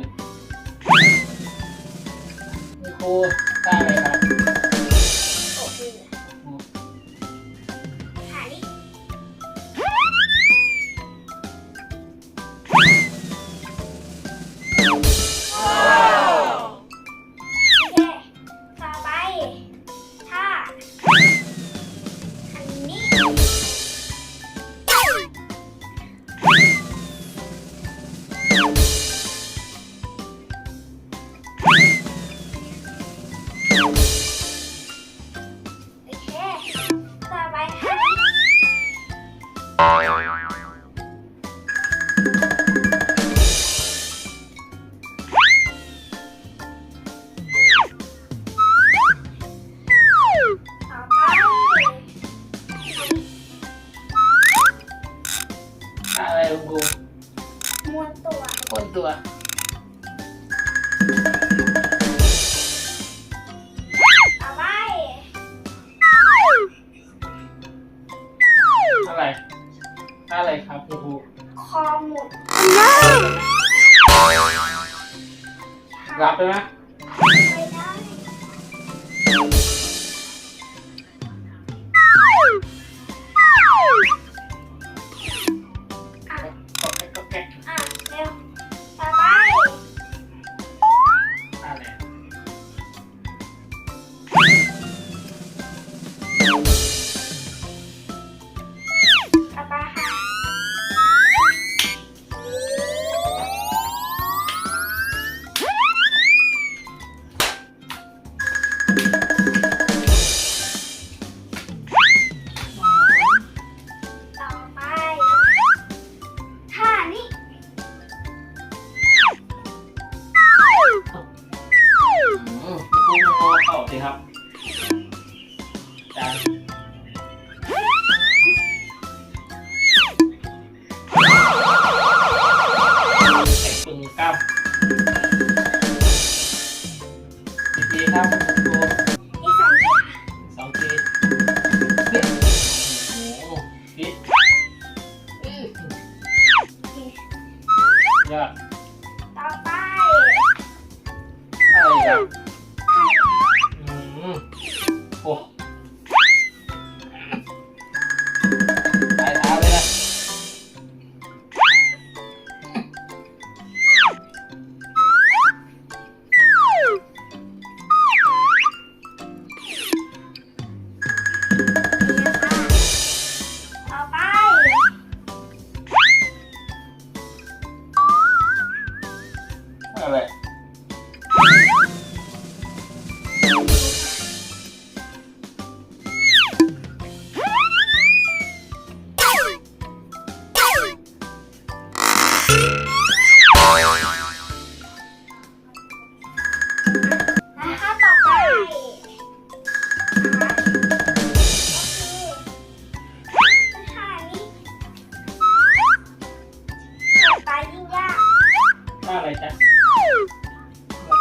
อื่นครู ลุงกูม้วนตัวคนตัวต่อไปอะไรอะไรครับลุงกูคอหมุนรับไปไหม จานไอ้ปึงกล้ามดีๆครับลุงกูอีสองทีค่ะสองทีเฮ้ยโอ้โหฟิตอื้อโอเคยอดต่อไปอะไรครั อ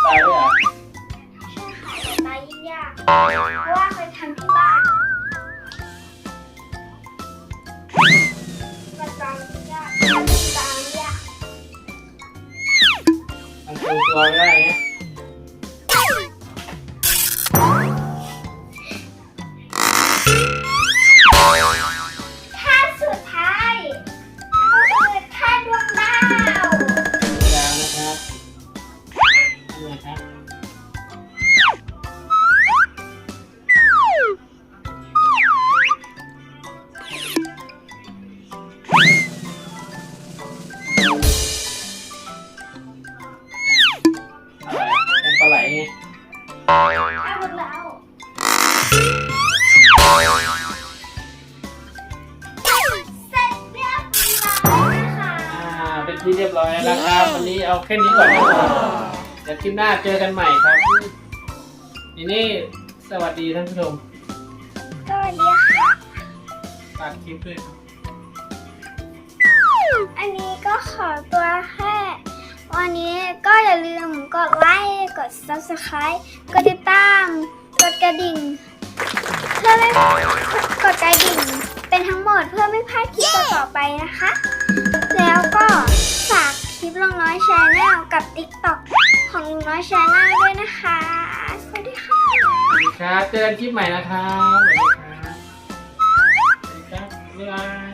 ตายเหรอใช่ค่ะตายิ่งยาก เพราะว่าเคยทำที่บ้านเปิดตายิ่งยากถ้าลืมตาไม่ยากมันทรงตัวไม่ได้ไง ครับอะไรเป็นปลาไหลไงท่าดวงดาวเสร็จเรียบร้อยนะคะอ่าเป็นที่เรียบร้อยแล้วนะครับ วันนี้เอาแค่นี้ก่อนนะครับ เดี๋ยวคลิปหน้าเจอกันใหม่ครับทีนี้สวัสดีท่านผู้ชมสวัสดีค่ะฝากคลิปด้วยครับ อันนี้ก็ขอตัวแค่วันนี้ก็อย่าลืมกดไลค์ กด subscribe กดติดตาม กดกระดิ่ง เพื่อไม่กดกระดิ่ง เป็นทั้งหมดเพื่อไม่พลาดคลิปต่อๆไปนะคะ แล้วก็ฝากคลิปลุงน้อยชาแนลกับ TikTok ของลุงน้อยชาแนลด้วยนะคะ สวัสดีค่ะสวัสดีครับ เจอกันคลิปใหม่นะครับสวัสดีครับสวัสดีครับบ๊ายบาย